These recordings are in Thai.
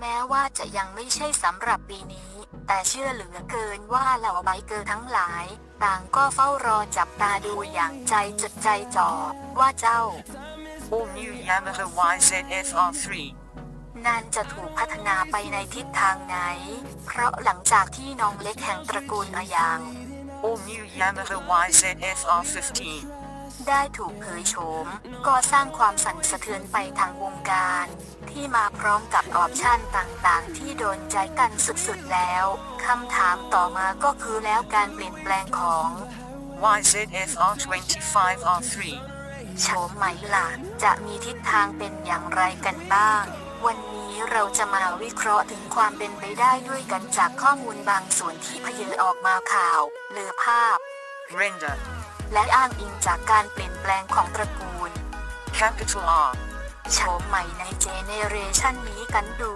แม้ว่าจะยังไม่ใช่สำหรับปีนี้ แต่เชื่อเหลือเกินว่าเหล่าไบเกอร์ทั้งหลาย ต่างก็เฝ้ารอจับตาดูอย่างใจจดใจจ่อว่าเจ้า All new Yamaha YZF-R3. นั่นจะถูกพัฒนาไปในทิศทางไหน เพราะหลังจากที่น้องเล็กแห่งตระกูลอายัง All new Yamaha YZF-R15. ได้ถูกเผยโฉม ก็สร้างความสั่นสะเทือนไปทางวงการ ที่มาพร้อมกับออปชั่นต่างๆ ที่โดนใจกันสุดๆแล้วคำถามต่อมาก็คือแล้วการเปลี่ยนแปลงของ YZF-R25R3. โฉมใหม่ล่ะ จะมีทิศทางเป็นอย่างไรกันบ้าง วันนี้เราจะมาวิเคราะห์ถึงความเป็นไปได้ด้วยกันจากข้อมูลบางส่วนที่พเยอออกมาข่าวเลือภาพ Render. และอ้างอิงจากการเปลี่ยนแปลงของตระกูล Capital R. โฉมใหม่ในเจเนเรชันนี้กันดู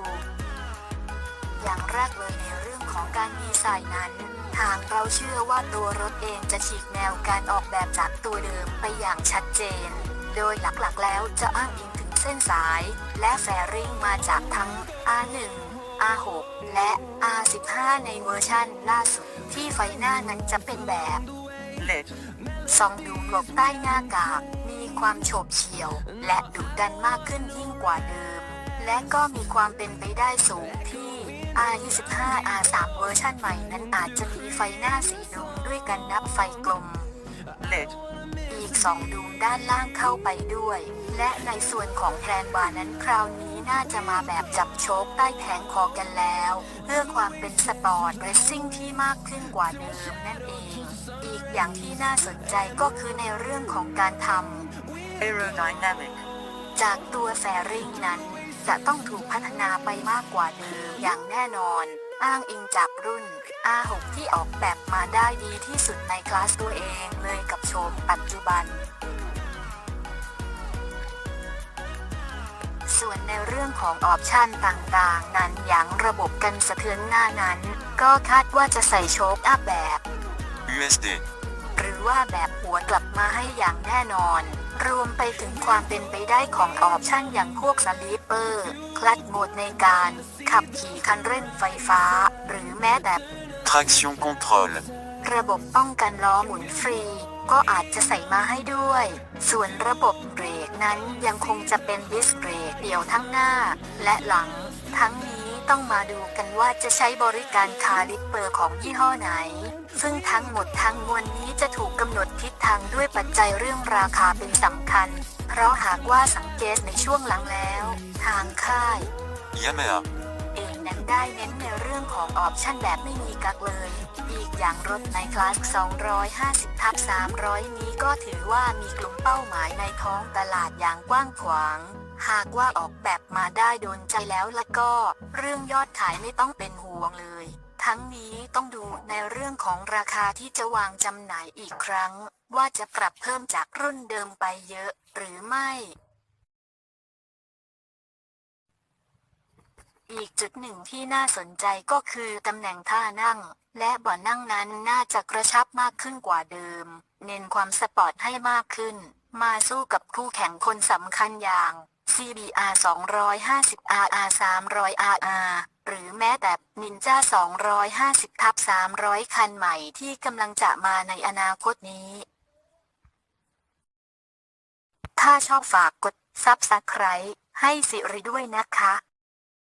อย่างแรกเลยในเรื่องของการดีไซน์นั้น ทางเราเชื่อว่าตัวรถเองจะฉีกแนวการออกแบบจากตัวเดิมไปอย่างชัดเจน โดยหลักๆแล้วจะอ้างอิงถึงเส้นสาย และแฟริงมาจากทั้ง R1 R6 และ R15 ในเวอร์ชั่นล่าสุดที่ไฟหน้านั้นจะเป็นแบบ LED. ส่องดูกลบใต้หน้ากาก มีความโฉบเฉี่ยว และดุดันมากขึ้นยิ่งกว่าเดิม และก็มีความเป็นไปได้สูงที่ R25 R3 เวอร์ชันใหม่นั้นอาจจะมีไฟหน้าสีดวงด้วยกันนับไฟกลม LED. อีกสองดวงด้านล่างเข้าไปด้วย และในส่วนของแพรนบาร์นั้นคราวนี้น่าจะมาแบบจับโชคใต้แผงคอกันแล้ว เพื่อความเป็นสปอร์ตเรซซิ่งที่มากขึ้นกว่าเดิมนั่นเอง อีกอย่างที่น่าสนใจก็คือในเรื่องของการท Aerodynamic. ำจากตัวแฟริงนั้นจะต้องถูกพัฒนาไปมากกว่าเดิมอย่างแน่นอน อ้างอิงจากรุ่น R6 ที่ออกแบบมาได้ดีที่สุดในคลาสตัวเองเลยกับโฉมปัจจุบัน ส่วนในเรื่องของออปชันต่างๆ นั้นอย่างระบบกันสะเทือนหน้านั้น ก็คาดว่าจะใส่โชคอัพแบบ USD, หรือว่าแบบหัวกลับมาให้อย่างแน่นอน รวมไปถึงความเป็นไปได้ของออปชันอย่างพวกสลีปเปอร์ คลัตโหมดในการ ขับขี่คันเร่งไฟฟ้า หรือแม้แต่ traction control, ระบบป้องกันล้อหมุนฟรี ก็อาจจะใส่มาให้ด้วย ส่วนระบบเบรกนั้นยังคงจะเป็นดิสเบรกเดี่ยวทั้งหน้า และหลัง ทั้งนี้ต้องมาดูกันว่าจะใช้บริการคาลิปเปอร์ของยี่ห้อไหน ซึ่งทั้งหมดทั้งมวลนี้จะถูกกำหนดทิศทางด้วยปัจจัยเรื่องราคาเป็นสำคัญ เพราะหากว่าสังเกตในช่วงหลังแล้ว ทางค่าย Yamaha, เองนั้นได้เน้นในเรื่องของออปชันแบบไม่มีกักเลย อีกอย่างรถในคลาส 250ทับ300 นี้ก็ถือว่ามีกลุ่มเป้าหมายในท้องตลาดอย่างกว้างขวาง หากว่าออกแบบมาได้โดนใจแล้วละก็ เรื่องยอดขายไม่ต้องเป็นห่วงเลย ทั้งนี้ต้องดูในเรื่องของราคาที่จะวางจำหน่ายอีกครั้ง ว่าจะปรับเพิ่มจากรุ่นเดิมไปเยอะหรือไม่ อีกจุดหนึ่งที่น่าสนใจก็คือตำแหน่งท่านั่ง และเบ่อนั่งนั้นน่าจะกระชับมากขึ้นกว่าเดิม เน้นความสปอร์ตให้มากขึ้น มาสู้กับคู่แข่งคนสำคัญอย่าง CBR 250 RR 300 RR หรือแม้แต่นินจา250ทับ300 คันใหม่ที่กำลังจะมาในอนาคตนี้ ถ้าชอบฝากกด Subscribe ให้สิริด้วยนะคะ